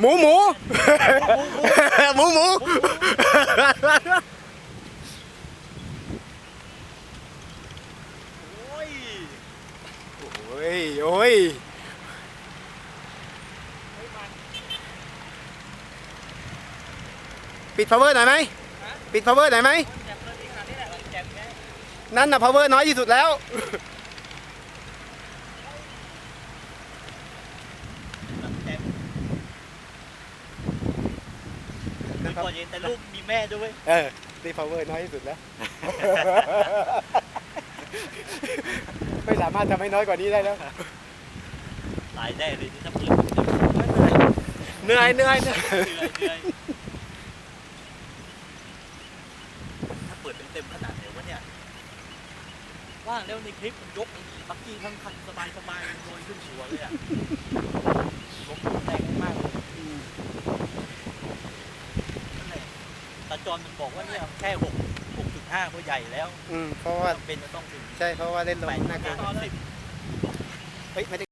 หมูหมูหมูหมูโอ้ยโอ้ยโอ้ยปิดพ power หน่อยไหมปิดพ power หน่อยไหมนั่นน่ะพาวเวอร์น้อยที่สุดแล้ว มีก่อนเย็นแต่ลูกมีแม่ด้วยเออนี่ power น้อยที่สุดแล้ว ไม่สามารถทำให้น้อยกว่านี้ได้แล้ว ตายแน่เลยนี่ถ้าเปิดเหนื่อยเหนื่อยเหนื่อยเหนื่อยเหนื่อยถ้าเปิดเต็มๆขนาดไหนวะเนี่ยว่างแล้วในคลิปมันยกไอ้บักกี้ทั้งคันสบายสบายๆโดนขึ้นหัวเลยอะยกแรงมากเลยนั่นแหละตาจอนมันบอกว่าเนี่ยแค่หกหกจุดห้าก็ใหญ่แล้วอืมเพราะว่าจำเป็นจะต้องถึงใช่เพราะว่าเล่นลงแปดหน้าจุเกิดนสิบ เฮ้ยไม่ได้